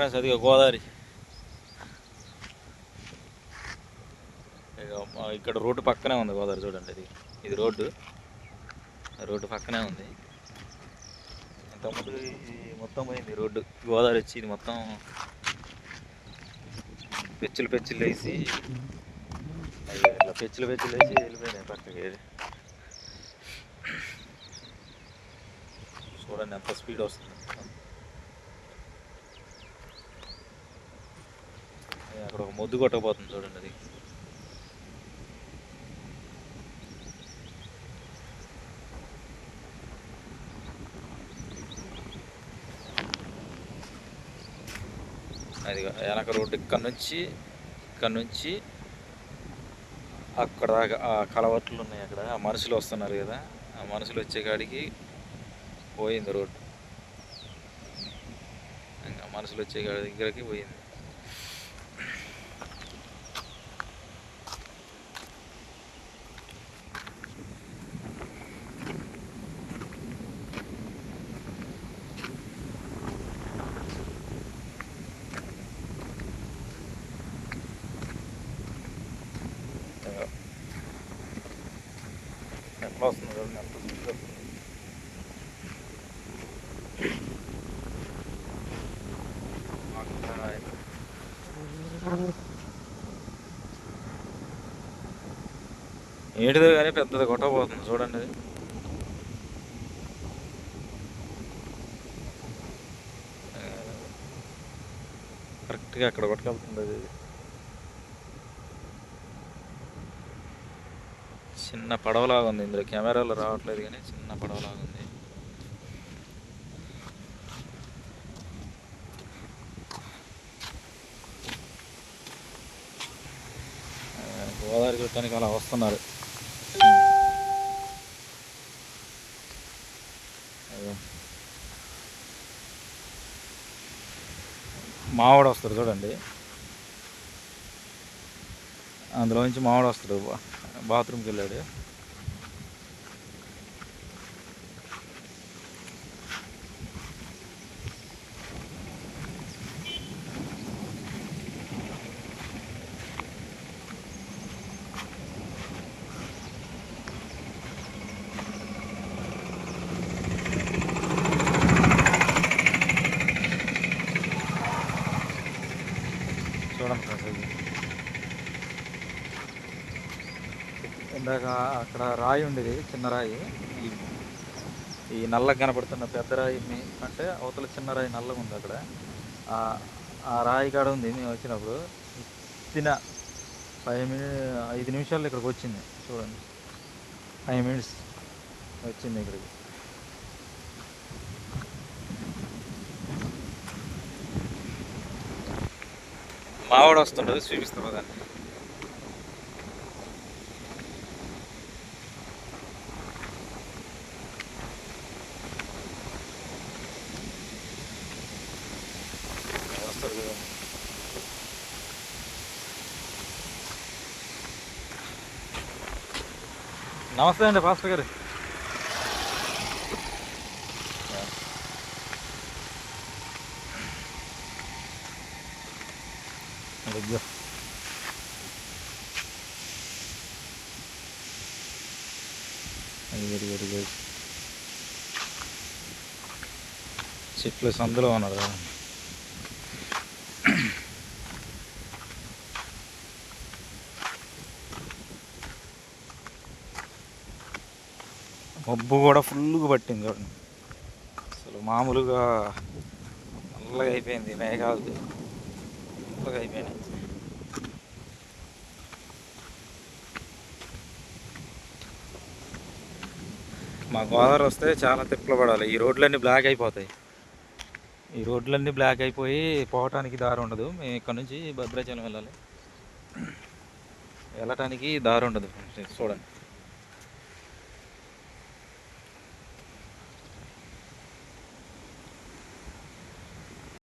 Friends అది గోదావరి ఇక్కడ road పక్కనే ఉంది గోదావరి చూడండి ఇది. ఇది రోడ్డు రోడ్డు పక్కనే ఉంది. ఇంతకుముందు ఇది మొత్తం పోయింది రోడ్డు గోదావరి వచ్చి ఇది మొత్తం పెచ్చులు పెచ్చులు వేసి ఇట్లా పెచ్చులు పెచ్చులు వేసి వెళ్ళిపోయినాయి పక్కకి. చూడండి ఎంత స్పీడ్ వస్తుంది ఏ, అక్కడ ఒక మొద్దు కొట్టకపోతుంది చూడండి అది. అది వెనక రోడ్డు ఇక్కడ నుంచి ఇక్కడ నుంచి అక్కడ దాకా ఆ కలవట్లు ఉన్నాయి అక్కడ. ఆ మనుషులు వస్తున్నారు కదా ఆ మనుషులు వచ్చే కాడికి పోయింది రోడ్డు. ఇంకా మనుషులు వచ్చే కాడి దగ్గరికి పోయింది ఇంకా ఎట్లా వస్తుంది చూడండి ఎంత స్పీడ్ వస్తుంది ఏంటిదో కానీ పెద్దది కొట్టబోతుంది చూడండి అది. కరెక్ట్గా అక్కడ కొట్టుకెళ్తుంది అది. చిన్న పడవలాగా ఉంది. ఇందులో కెమెరాలో రావట్లేదు కానీ చిన్న పడవలాగా ఉంది. గోదావరి చూడటానికి అలా వస్తున్నారు. మావాడు వస్తాడు చూడండి. అందులో నుంచి మావాడు వస్తాడు బా- బాత్రూమ్కి వెళ్ళాడు చూడండి ఫ్రెండ్స్ ఇది ఇందాక అక్కడ రాయి ఉండేది చిన్న రాయి. ఈ నల్లగా కనపడుతున్న పెద్ద రాయి అంటే అవతల చిన్న రాయి నల్లగా ఉంది అక్కడ. ఆ- రాయి కాడ ఉంది మేము వచ్చినప్పుడు. తిన ఫైవ్ మినిట్ ఐదు నిమిషాల్లో ఇక్కడికి వచ్చింది. చూడండి. ఫైవ్ మినిట్స్ వచ్చింది ఇక్కడికి. మావాడు వస్తుంటుంది చూపిస్తాం దాన్ని నమస్తే అండి పాస్టర్ గారు అయ్యో వెరీ వెరీ గుడ్ చెట్లు సందులో ఉన్నారు మబ్బు కూడా ఫుల్గా పట్టింది చూడండి. అసలు మామూలుగా నల్లగా అయిపోయింది మేఘాలు. నల్లగా అయిపోయినాయి. మా గోదావరి వస్తే చాలా తిప్పలు పడాలి. ఈ రోడ్లన్నీ బ్లాక్ అయిపోతాయి. ఈ రోడ్లన్నీ బ్లాక్ అయిపోయి పోవటానికి దారి ఉండదు. మేము ఇక్కడ నుంచి భద్రాచలం వెళ్ళాలి. వెళ్ళటానికి దారి ఉండదు. చూడండి.